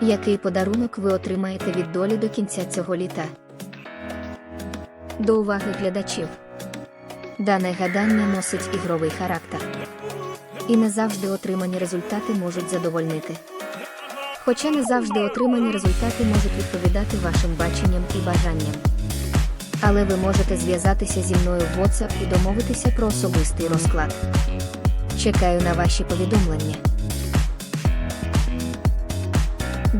Який подарунок ви отримаєте від долі до кінця цього літа? До уваги глядачів. Дане гадання носить ігровий характер. І не завжди отримані результати можуть задовольнити. Хоча не завжди отримані результати можуть відповідати вашим баченням і бажанням. Але ви можете зв'язатися зі мною в WhatsApp і домовитися про особистий розклад. Чекаю на ваші повідомлення.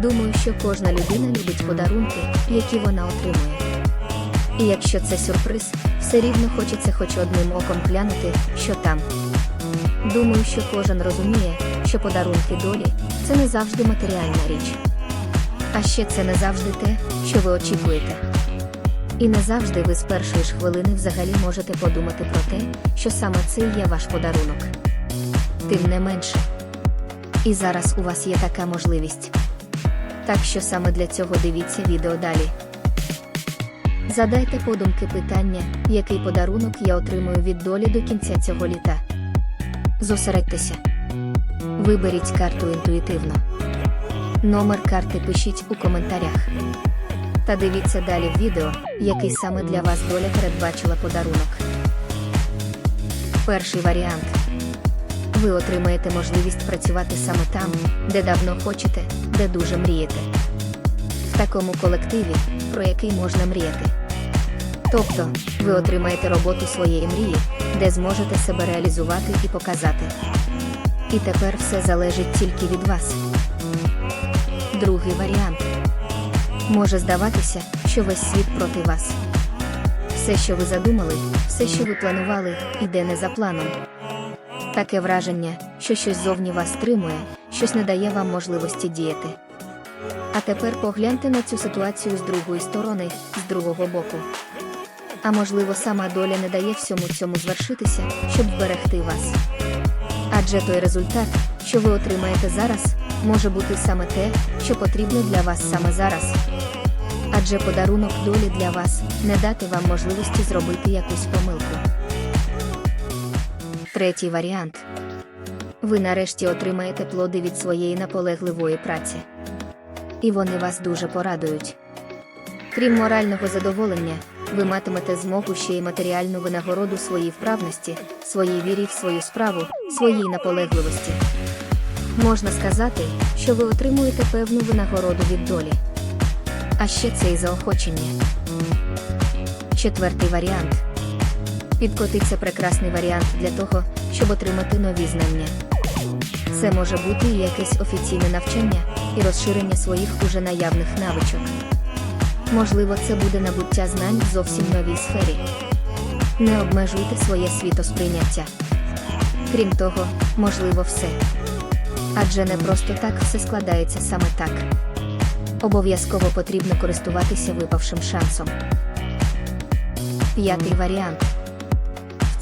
Думаю, що кожна людина любить подарунки, які вона отримує. І якщо це сюрприз, все рівно хочеться хоч одним оком глянути, що там. Думаю, що кожен розуміє, що подарунки долі це не завжди матеріальна річ. А ще це не завжди те, що ви очікуєте. І не завжди ви з першої ж хвилини взагалі можете подумати про те, що саме це є ваш подарунок. Тим не менше. І зараз у вас є така можливість. Так що саме для цього дивіться відео далі. Задайте подумки питання, який подарунок я отримую від долі до кінця цього літа. Зосередьтеся. Виберіть карту інтуїтивно. Номер карти пишіть у коментарях. Та дивіться далі в відео, який саме для вас доля передбачила подарунок. Перший варіант. Ви отримаєте можливість працювати саме там, де давно хочете, де дуже мрієте. В такому колективі, про який можна мріяти. Тобто, ви отримаєте роботу своєї мрії, де зможете себе реалізувати і показати. І тепер все залежить тільки від вас. Другий варіант. Може здаватися, що весь світ проти вас. Все, що ви задумали, все, що ви планували, іде не за планом. Таке враження, що щось зовні вас стримує, щось не дає вам можливості діяти. А тепер погляньте на цю ситуацію з другої сторони, з другого боку. А можливо, сама доля не дає всьому цьому звершитися, щоб вберегти вас. Адже той результат, що ви отримаєте зараз, може бути саме те, що потрібно для вас саме зараз. Адже подарунок долі для вас не дати вам можливості зробити якусь помилку. Третій варіант. Ви нарешті отримаєте плоди від своєї наполегливої праці. І вони вас дуже порадують. Крім морального задоволення, ви матимете змогу ще й матеріальну винагороду своїй вправності, своїй вірі в свою справу, своїй наполегливості. Можна сказати, що ви отримуєте певну винагороду від долі. А ще це і заохочення. Четвертий варіант. Підкотиться прекрасний варіант для того, щоб отримати нові знання. Це може бути і якесь офіційне навчання і розширення своїх уже наявних навичок. Можливо, це буде набуття знань в зовсім новій сфері. Не обмежуйте своє світосприйняття. Крім того, можливо, все. Адже не просто так все складається саме так. Обов'язково потрібно користуватися випавшим шансом. П'ятий варіант.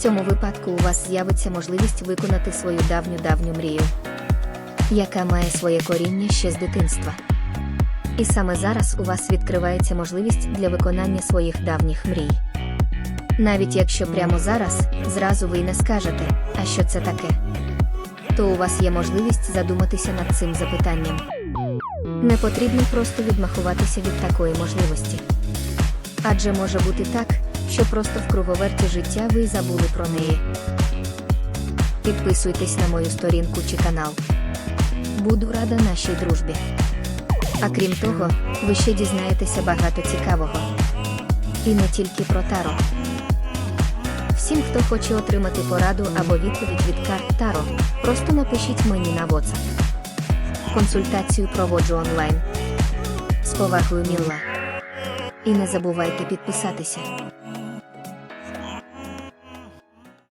Цьому випадку у вас з'явиться можливість виконати свою давню давню мрію, яка має своє коріння ще з дитинства. І саме зараз у вас відкривається можливість для виконання своїх давніх мрій. Навіть якщо прямо зараз зразу ви й не скажете, а що це таке, то у вас є можливість задуматися над цим запитанням. Не потрібно просто відмахуватися від такої можливості. Адже може бути так, що просто в круговерті життя ви забули про неї. Підписуйтесь на мою сторінку чи канал. Буду рада нашій дружбі. А крім того, ви ще дізнаєтеся багато цікавого. І не тільки про Таро. Всім, хто хоче отримати пораду або відповідь від карт Таро, просто напишіть мені на WhatsApp. Консультацію проводжу онлайн. З повагою Мілла. І не забувайте підписатися.